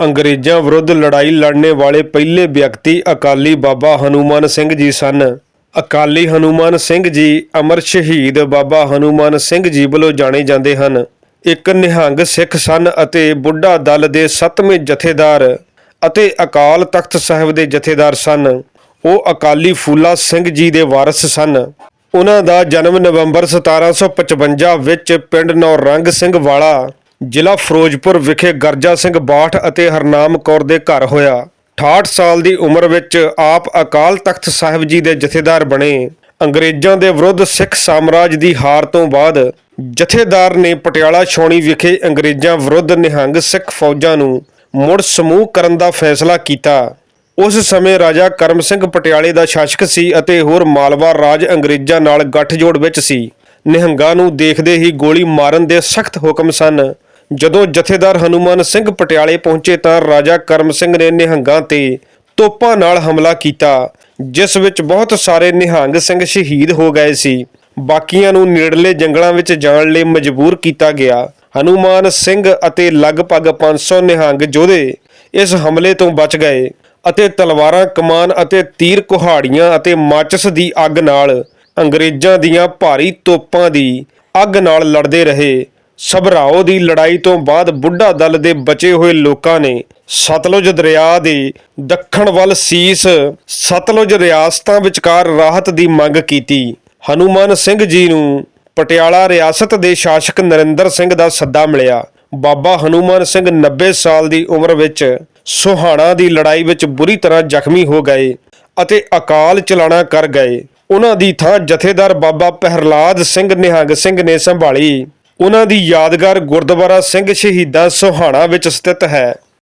ਅੰਗਰੇਜ਼ਾਂ ਵਿਰੁੱਧ ਲੜਾਈ ਲੜਨੇ ਵਾਲੇ ਪਹਿਲੇ ਵਿਅਕਤੀ ਅਕਾਲੀ ਬਾਬਾ ਹਨੂਮਾਨ ਸਿੰਘ ਜੀ ਸਨ। ਅਕਾਲੀ ਹਨੂਮਾਨ ਸਿੰਘ ਜੀ ਅਮਰ ਸ਼ਹੀਦ ਬਾਬਾ ਹਨੂਮਾਨ ਸਿੰਘ ਜੀ ਵੱਲੋਂ ਜਾਣੇ ਜਾਂਦੇ ਹਨ। ਇੱਕ ਨਿਹੰਗ ਸਿੱਖ ਸਨ ਅਤੇ ਬੁੱਢਾ ਦਲ ਦੇ 7ਵੇਂ ਜਥੇਦਾਰ ਅਤੇ ਅਕਾਲ ਤਖਤ ਸਾਹਿਬ ਦੇ ਜਥੇਦਾਰ ਸਨ। ਉਹ ਅਕਾਲੀ ਫੂਲਾ ਸਿੰਘ ਜੀ ਦੇ ਵਾਰਿਸ ਸਨ। ਉਹਨਾਂ ਦਾ ਜਨਮ ਨਵੰਬਰ 1755 ਵਿੱਚ ਪਿੰਡ ਨੌਰੰਗ ਸਿੰਘ ਵਾਲਾ ਜ਼ਿਲ੍ਹਾ ਫਿਰੋਜ਼ਪੁਰ ਵਿਖੇ ਗਰਜਾ ਸਿੰਘ ਬਾਠ ਅਤੇ ਹਰਨਾਮ ਕੌਰ ਦੇ ਘਰ ਹੋਇਆ। 68 ਸਾਲ ਦੀ ਉਮਰ ਵਿੱਚ ਆਪ ਅਕਾਲ ਤਖਤ ਸਾਹਿਬ ਜੀ ਦੇ ਜਥੇਦਾਰ ਬਣੇ। ਅੰਗਰੇਜ਼ਾਂ ਦੇ ਵਿਰੁੱਧ ਸਿੱਖ ਸਾਮਰਾਜ ਦੀ ਹਾਰ ਤੋਂ ਬਾਅਦ ਜਥੇਦਾਰ ਨੇ ਪਟਿਆਲਾ ਛਾਉਣੀ ਵਿਖੇ ਅੰਗਰੇਜ਼ਾਂ ਵਿਰੁੱਧ ਨਿਹੰਗ ਸਿੱਖ ਫੌਜਾਂ ਨੂੰ ਮੁੜ ਸਮੂਹ ਕਰਨ ਦਾ ਫੈਸਲਾ ਕੀਤਾ। ਉਸ ਸਮੇਂ ਰਾਜਾ ਕਰਮ ਸਿੰਘ ਪਟਿਆਲੇ ਦਾ ਸ਼ਾਸਕ ਸੀ ਅਤੇ ਹੋਰ ਮਾਲਵਾ ਰਾਜ ਅੰਗਰੇਜ਼ਾਂ ਨਾਲ ਗੱਠਜੋੜ ਵਿੱਚ ਸੀ। ਨਿਹੰਗਾਂ ਨੂੰ ਦੇਖਦੇ ਹੀ ਗੋਲੀ ਮਾਰਨ ਦੇ ਸਖਤ ਹੁਕਮ ਸਨ। ਜਦੋਂ ਜਥੇਦਾਰ ਹਨੂਮਾਨ ਸਿੰਘ ਪਟਿਆਲੇ ਪਹੁੰਚੇ ਤਾਂ ਰਾਜਾ ਕਰਮ ਸਿੰਘ ਨੇ ਨਿਹੰਗਾਂ ਤੇ ਤੋਪਾਂ ਨਾਲ ਹਮਲਾ ਕੀਤਾ, ਜਿਸ ਵਿੱਚ ਬਹੁਤ ਸਾਰੇ ਨਿਹੰਗ ਸਿੰਘ ਸ਼ਹੀਦ ਹੋ ਗਏ ਸੀ। ਬਾਕੀਆਂ ਨੂੰ ਨੇੜਲੇ ਜੰਗਲਾਂ ਵਿੱਚ ਜਾਣ ਲਈ ਮਜਬੂਰ ਕੀਤਾ ਗਿਆ। ਹਨੂਮਾਨ ਸਿੰਘ ਅਤੇ ਲਗਭਗ 500 ਨਿਹੰਗ ਯੋਧੇ ਇਸ ਹਮਲੇ ਤੋਂ ਬਚ ਗਏ ਅਤੇ ਤਲਵਾਰਾਂ ਕਮਾਨ ਅਤੇ ਤੀਰ ਕੁਹਾੜੀਆਂ ਅਤੇ ਮਾਚਸ ਦੀ ਅੱਗ ਨਾਲ ਅੰਗਰੇਜ਼ਾਂ ਦੀਆਂ ਭਾਰੀ ਤੋਪਾਂ ਦੀ ਅੱਗ ਨਾਲ ਲੜਦੇ ਰਹੇ। ਸਭਰਾਓ ਦੀ ਲੜਾਈ ਤੋਂ ਬਾਅਦ ਬੁੱਢਾ ਦਲ ਦੇ ਬਚੇ ਹੋਏ ਲੋਕਾਂ ਨੇ ਸਤਲੁਜ ਦਰਿਆ ਦੇ ਦੱਖਣ ਵੱਲ ਸੀਸ ਸਤਲੁਜ ਰਿਆਸਤਾਂ ਵਿਚਕਾਰ ਰਾਹਤ ਦੀ ਮੰਗ ਕੀਤੀ। ਹਨੂਮਾਨ ਸਿੰਘ ਜੀ ਨੂੰ ਪਟਿਆਲਾ ਰਿਆਸਤ ਦੇ ਸ਼ਾਸਕ ਨਰਿੰਦਰ ਸਿੰਘ ਦਾ ਸੱਦਾ ਮਿਲਿਆ। ਬਾਬਾ ਹਨੂਮਾਨ ਸਿੰਘ 90 ਸਾਲ ਦੀ ਉਮਰ ਵਿੱਚ ਸੁਹਾਣਾ ਦੀ ਲੜਾਈ ਵਿੱਚ ਬੁਰੀ ਤਰ੍ਹਾਂ ਜ਼ਖਮੀ ਹੋ ਗਏ ਅਤੇ ਅਕਾਲ ਚਲਾਣਾ ਕਰ ਗਏ। ਉਹਨਾਂ ਦੀ ਥਾਂ ਜਥੇਦਾਰ ਬਾਬਾ ਪਹਿਰਲਾਦ ਸਿੰਘ ਨਿਹੰਗ ਸਿੰਘ ਨੇ ਸੰਭਾਲੀ। ਉਹਨਾਂ ਦੀ ਯਾਦਗਾਰ ਗੁਰਦੁਆਰਾ ਸਿੰਘ ਸ਼ਹੀਦਾਂ ਸੋਹਾਣਾ ਵਿੱਚ ਸਥਿਤ ਹੈ।